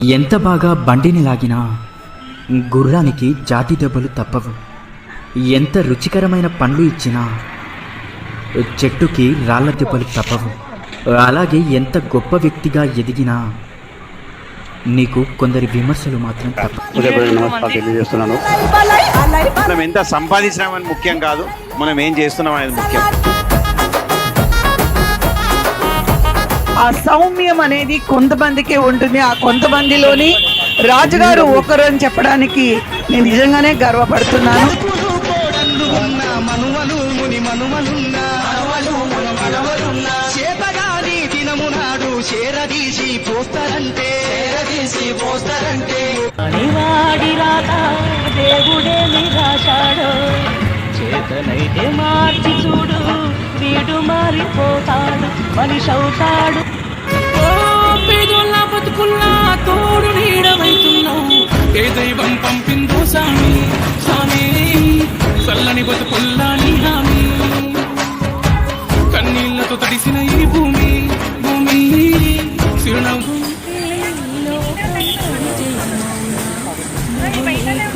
ఎంత బాగా బండిని లాగినా గుర్రానికి జాతి దెబ్బలు తప్పవు. ఎంత రుచికరమైన పండ్లు ఇచ్చినా చెట్టుకి రాళ్ళ దెబ్బలు తప్పవు. అలాగే ఎంత గొప్ప వ్యక్తిగా ఎదిగినా నీకు కొందరి విమర్శలు మాత్రం తెలియజేస్తున్నాను. మనం ఎంత సంపాదించినామని ముఖ్యం కాదు మనం ఏం చేస్తున్నాం అనేది ముఖ్యం. ఆ సౌమ్యం అనేది కొంతమందికే ఉంటుంది. ఆ కొంతమందిలోని రాజుగారు ఒకరు అని చెప్పడానికి నేను నిజంగానే గర్వపడుతున్నాను. చేతగాని దినము నాడు చేరదీసి పోస్తారంటే చేరదీసి పోస్తారంటే వాడి రాత దేవుడేమి రాశాడో చేతనైతే మార్చి చూడు వీడు మారిపోతాడు. మనిషి అవుతాడు. దైవం పంపిందో సామి సామి చల్లని బతుకుల్లాని హామి. కన్నీళ్ళతో తడిసిన ఈ భూమి భూమి చిరునవ్వు. పైసలు